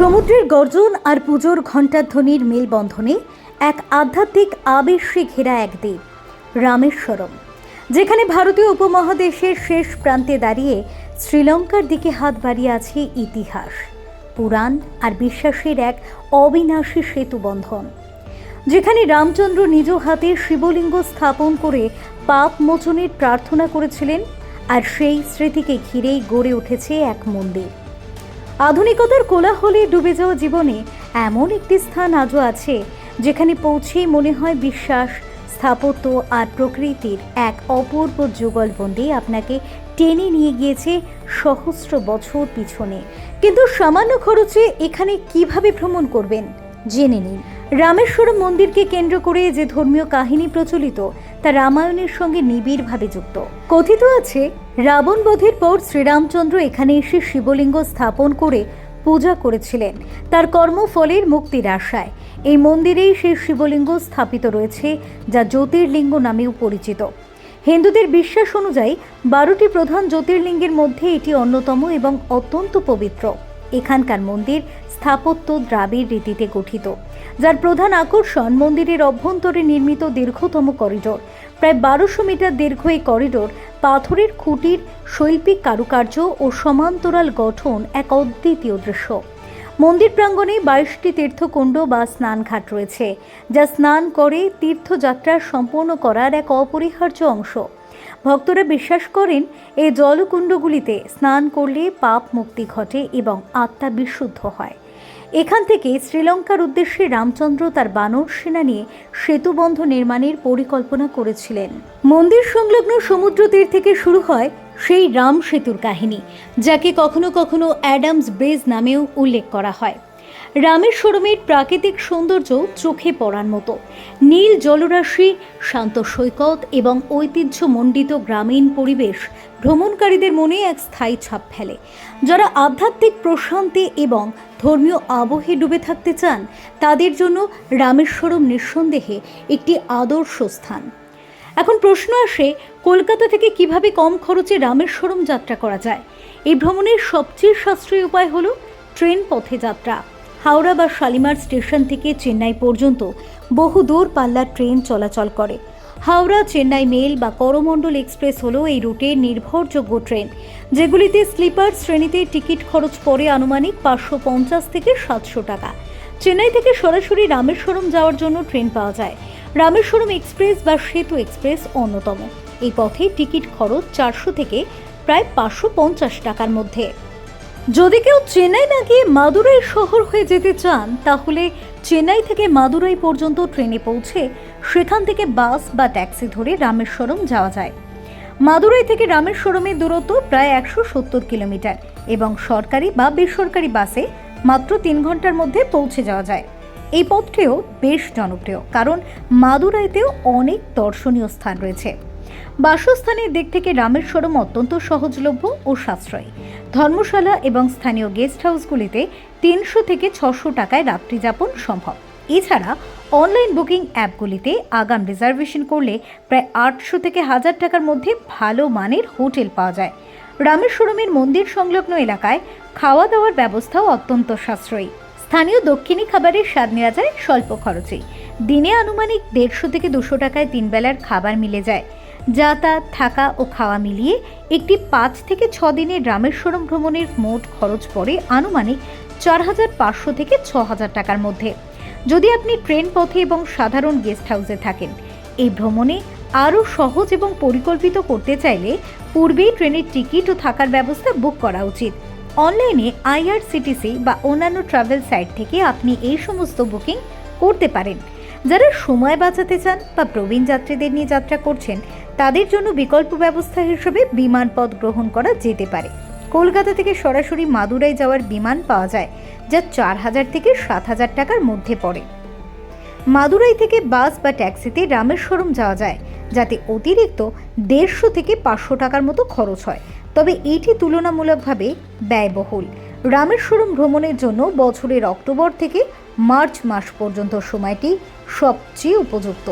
সমুদ্রের গর্জন আর পুজোর ঘণ্টাধ্বনির মেলবন্ধনে এক আধ্যাত্মিক আবেশে ঘেরা এক দ্বীপ, রামেশ্বরম, যেখানে ভারতীয় উপমহাদেশের শেষ প্রান্তে দাঁড়িয়ে শ্রীলঙ্কার দিকে হাত বাড়িয়ে আছে ইতিহাস, পুরাণ আর বিশ্বাসের এক অবিনাশী সেতু বন্ধন, যেখানে রামচন্দ্র নিজ হাতে শিবলিঙ্গ স্থাপন করে পাপ মোচনের প্রার্থনা করেছিলেন আর সেই স্মৃতিকে ঘিরেই গড়ে উঠেছে এক মন্দির। আধুনিকতার কোলাহলে ডুবে যাওয়া জীবনে এমন একটি স্থান আজও আছে, যেখানে পৌঁছেই মনে হয় বিশ্বাস, স্থাপত্য আর প্রকৃতির এক অপূর্ব যুগলবন্দি আপনাকে টেনে নিয়ে গিয়েছে সহস্র বছর পিছনে। কিন্তু সামান্য খরচে এখানে কীভাবে ভ্রমণ করবেন? জেনে নিন। রামেশ্বরম মন্দিরকে কেন্দ্র করে যে ধর্মীয় কাহিনী প্রচলিত, তা রামায়ণের সঙ্গে নিবিড়ভাবে যুক্ত। কথিত আছে রাবণ বধের পর শ্রীরামচন্দ্র এখানে এসে শিবলিঙ্গ স্থাপন করে পূজা করেছিলেন। তার কর্মফলের মুক্তির আশায়। এই মন্দিরেই সেই শিবলিঙ্গ স্থাপিত রয়েছে, যা জ্যোতির্লিঙ্গ নামেও পরিচিত। হিন্দুদের বিশ্বাস অনুযায়ী বারোটি প্রধান জ্যোতির্লিঙ্গের মধ্যে এটি অন্যতম এবং অত্যন্ত পবিত্র। এখানকার মন্দির স্থাপত্য দ্রাবিড় রীতিতে গঠিত। যার প্রধান আকর্ষণ মন্দিরের অভ্যন্তরে নির্মিত দীর্ঘতম করিডোর। প্রায় বারোশো মিটার দীর্ঘ এই করিডোর পাথরের খুঁটির শৈল্পিক কারুকার্য ও সমান্তরাল গঠন এক অদ্বিতীয় দৃশ্য। মন্দির প্রাঙ্গণে বাইশটি তীর্থকুণ্ড বা স্নানঘাট রয়েছে, যা স্নান করে তীর্থযাত্রা সম্পূর্ণ করার এক অপরিহার্য অংশ। ভক্তরা বিশ্বাস করেন, এই জলকুণ্ডগুলিতে স্নান করলে পাপ মুক্তি ঘটে এবং আত্মা বিশুদ্ধ হয়। এখান থেকে শ্রীলঙ্কার উদ্দেশ্যে রামচন্দ্র তার বানর সেনা নিয়ে সেতুবন্ধ নির্মাণের পরিকল্পনা করেছিলেন। মন্দির সংলগ্ন সমুদ্র তীর থেকে শুরু হয় সেই রাম সেতুর কাহিনী, যাকে কখনো কখনো অ্যাডামস ব্রিজ নামেও উল্লেখ করা হয়। রামেশ্বরমের প্রাকৃতিক সৌন্দর্য চোখে পড়ার মতো। নীল জলরাশি, শান্ত সৈকত এবং ঐতিহ্যমণ্ডিত গ্রামীণ পরিবেশ ভ্রমণকারীদের মনে এক স্থায়ী ছাপ ফেলে। যারা আধ্যাত্মিক প্রশান্তি এবং ধর্মীয় আবহে ডুবে থাকতে চান, তাদের জন্য রামেশ্বরম নিঃসন্দেহে একটি আদর্শ স্থান। এখন প্রশ্ন আসে, কলকাতা থেকে কীভাবে কম খরচে রামেশ্বরম যাত্রা করা যায়? এই ভ্রমণের সবচেয়ে সাশ্রয়ী উপায় হলো ট্রেন পথে যাত্রা। হাওড়া বা শালিমার স্টেশন থেকে চেন্নাই পর্যন্ত বহু দূর পাল্লার ট্রেন চলাচল করে। হাওড়া, চেন্নাই মেল বা করমণ্ডল এক্সপ্রেস হলো এই রুটের নির্ভরযোগ্য ট্রেন, যেগুলিতে স্লিপার শ্রেণীতে টিকিট খরচ পড়ে আনুমানিক পাঁচশো পঞ্চাশ থেকে সাতশো টাকা। চেন্নাই থেকে সরাসরি রামেশ্বরম যাওয়ার জন্য ট্রেন পাওয়া যায়। রামেশ্বরম এক্সপ্রেস বা সেতু এক্সপ্রেস অন্যতম। এই পথে টিকিট খরচ চারশো থেকে প্রায় পাঁচশো পঞ্চাশ টাকার মধ্যে। যদি কেউ চেন্নাই না গিয়ে মাদুরাই শহর হয়ে যেতে চান, তাহলে চেন্নাই থেকে মাদুরাই পর্যন্ত ট্রেনে পৌঁছে সেখান থেকে বাস বা ট্যাক্সি ধরে রামেশ্বরম যাওয়া যায়। মাদুরাই থেকে রামেশ্বরমের দূরত্ব প্রায় একশো সত্তর কিলোমিটার এবং সরকারি বা বেসরকারি বাসে মাত্র তিন ঘণ্টার মধ্যে পৌঁছে যাওয়া যায়। এই পথটিও বেশ জনপ্রিয়, কারণ মাদুরাইতেও অনেক দর্শনীয় স্থান রয়েছে। বাসস্থানের দিক থেকে রামেশ্বরম অত্যন্ত সহজলভ্য ও সাশ্রয়ী। ধর্মশালা এবং স্থানীয় গেস্ট হাউসগুলিতে তিনশো থেকে ছশো টাকায় রাত্রিযাপন সম্ভব। এছাড়া অনলাইন বুকিং অ্যাপগুলিতে আগাম রিজার্ভেশন করলে প্রায় আটশো থেকে হাজার টাকার মধ্যে ভালো মানের হোটেল পাওয়া যায়। রামেশ্বরমের মন্দির সংলগ্ন এলাকায় খাওয়া দাওয়ার ব্যবস্থাও অত্যন্ত সাশ্রয়ী। স্থানীয় দক্ষিণী খাবারের স্বাদ নেওয়া যায় স্বল্প খরচে। দিনে আনুমানিক দেড়শো থেকে দুশো টাকায় তিন বেলার খাবার মিলে যায়। যাতায়াত, থাকা ও খাওয়া মিলিয়ে একটি পাঁচ থেকে ছ দিনের রামেশ্বরম ভ্রমণের মোট খরচ পড়ে আনুমানিক চার হাজার পাঁচশো থেকে ছ হাজার টাকার মধ্যে। যদি আপনি ট্রেন পথে এবং সাধারণ গেস্ট হাউসে থাকেন, এই ভ্রমণে আরও সহজ এবং পরিকল্পিত করতে চাইলে পূর্বেই ট্রেনের টিকিট ও থাকার ব্যবস্থা বুক করা উচিত। অনলাইনে আইআরসিটিসি বা অন্যান্য ট্রাভেল সাইট থেকে আপনি এই সমস্ত বুকিং করতে পারেন। যারা সময় বাঁচাতে চান বা প্রবীণ যাত্রীদের নিয়ে যাত্রা করছেন তাদের জন্য বিকল্প ব্যবস্থা হিসেবে বিমান পথ গ্রহণ করা যেতে পারে। কলকাতা থেকে সরাসরি মাদুরাই যাওয়ার বিমান পাওয়া যায়, যা চার হাজার থেকে সাত হাজার টাকার মধ্যে পড়ে। মাদুরাই থেকে বাস বা ট্যাক্সিতে রামেশ্বরম যাওয়া যায়, যাতে অতিরিক্ত দেড়শো থেকে পাঁচশো টাকার মতো খরচ হয়। তবে এটি তুলনামূলকভাবে ব্যয়বহুল। রামেশ্বরম ভ্রমণের জন্য বছরের অক্টোবর থেকে মার্চ মাস পর্যন্ত সময়টি সবচেয়ে উপযুক্ত।